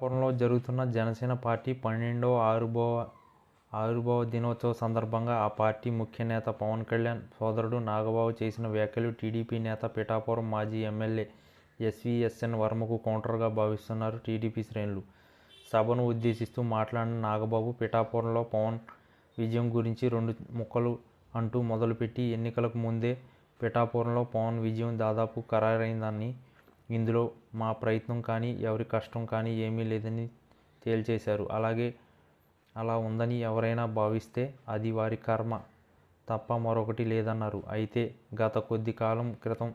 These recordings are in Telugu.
పిఠాపురంలో జరుగుతున్న జనసేన పార్టీ పన్నెండవ ఆవిర్భావ ఆవిర్భావ దినోత్సవ సందర్భంగా ఆ పార్టీ ముఖ్య నేత పవన్ కళ్యాణ్ సోదరుడు నాగబాబు చేసిన వ్యాఖ్యలు టీడీపీ నేత పిఠాపురం మాజీ ఎమ్మెల్యే ఎస్విఎస్ఎన్ వర్మకు కౌంటర్గా భావిస్తున్నారు టీడీపీ శ్రేణులు. సభను ఉద్దేశిస్తూ మాట్లాడిన నాగబాబు పిఠాపురంలో పవన్ విజయం గురించి రెండు ముక్కలు అంటూ మొదలుపెట్టి ఎన్నికలకు ముందే పిఠాపురంలో పవన్ విజయం దాదాపు ఖరారైందని ఇందులో మా ప్రయత్నం కానీ ఎవరి కష్టం కానీ ఏమీ లేదని తేల్చేశారు. అలాగే అలా ఉందని ఎవరైనా భావిస్తే అది వారి కర్మ తప్ప మరొకటి లేదన్నారు. అయితే గత కొద్ది కాలం క్రితం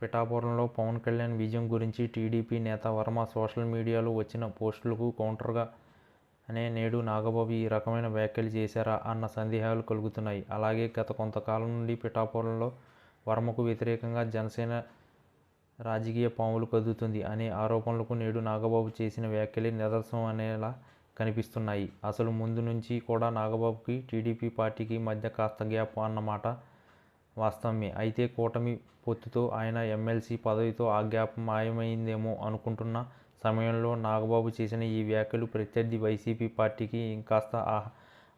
పిఠాపురంలో పవన్ కళ్యాణ్ విజయం గురించి టీడీపీ నేత వర్మ సోషల్ మీడియాలో వచ్చిన పోస్టులకు కౌంటర్గా అనే నేడు నాగబాబు ఈ రకమైన వ్యాఖ్యలు చేశారా అన్న సందేహాలు కలుగుతున్నాయి. అలాగే గత కొంతకాలం నుండి పిఠాపురంలో వర్మకు వ్యతిరేకంగా జనసేన రాజకీయ పాములు కదులుతుంది అనే ఆరోపణలకు నేడు నాగబాబు చేసిన వ్యాఖ్యలే నిదర్శనం అనేలా కనిపిస్తున్నాయి. అసలు ముందు నుంచి కూడా నాగబాబుకి టీడీపీ పార్టీకి మధ్య కాస్త గ్యాప్ అన్నమాట వాస్తవమే. అయితే కూటమి పొత్తుతో ఆయన ఎమ్మెల్సీ పదవితో ఆ గ్యాప్ మాయమైందేమో అనుకుంటున్న సమయంలో నాగబాబు చేసిన ఈ వ్యాఖ్యలు ప్రత్యర్థి వైసీపీ పార్టీకి ఇంకాస్త ఆహ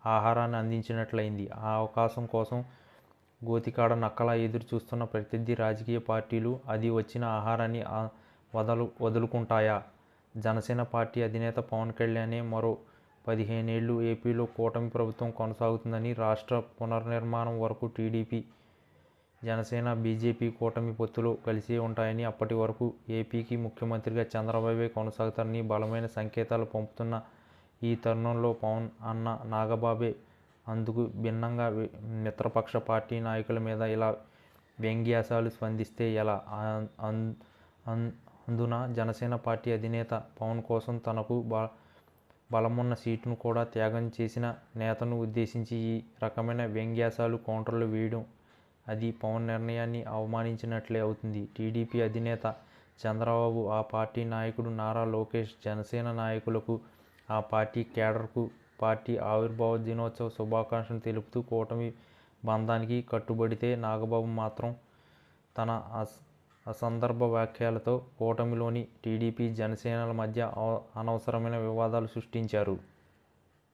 ఆహారాన్ని అందించినట్లయింది. ఆ అవకాశం కోసం గోతికాడ నక్కలా ఎదురు చూస్తున్న ప్రత్యర్థి రాజకీయ పార్టీలు అది వచ్చిన ఆహారాన్ని వదలు వదులుకుంటాయా? జనసేన పార్టీ అధినేత పవన్ కళ్యాణే మరో పదిహేనేళ్ళు ఏపీలో కూటమి ప్రభుత్వం కొనసాగుతుందని రాష్ట్ర పునర్నిర్మాణం వరకు టీడీపీ జనసేన బీజేపీ కూటమి పొత్తులో కలిసి ఉంటాయని అప్పటి వరకు ఏపీకి ముఖ్యమంత్రిగా చంద్రబాబే కొనసాగుతారని బలమైన సంకేతాలు పంపుతున్న ఈ తరుణంలో పవన్ అన్న నాగబాబే అందుకు భిన్నంగా మిత్రపక్ష పార్టీ నాయకుల మీద ఇలా వ్యంగ్యాసాలు స్పందిస్తే ఎలా? అన్- అందున జనసేన పార్టీ అధినేత పవన్ కోసం తనకు బ బలమున్న సీటును కూడా త్యాగం చేసిన నేతను ఉద్దేశించి ఈ రకమైన వ్యంగ్యాసాలు కౌంటర్లు వేయడం అది పవన్ నిర్ణయాన్ని అవమానించినట్లే అవుతుంది. టీడీపీ అధినేత చంద్రబాబు ఆ పార్టీ నాయకుడు నారా లోకేష్ జనసేన నాయకులకు ఆ పార్టీ కేడర్కు పార్టీ ఆవిర్భావ దినోత్సవ శుభాకాంక్షలు తెలుపుతూ కూటమి బంధానికి కట్టుబడితే నాగబాబు మాత్రం తన అస అసందర్భ వ్యాఖ్యలతో కూటమిలోని టీడీపీ జనసేనల మధ్య అనవసరమైన వివాదాలు సృష్టించారు.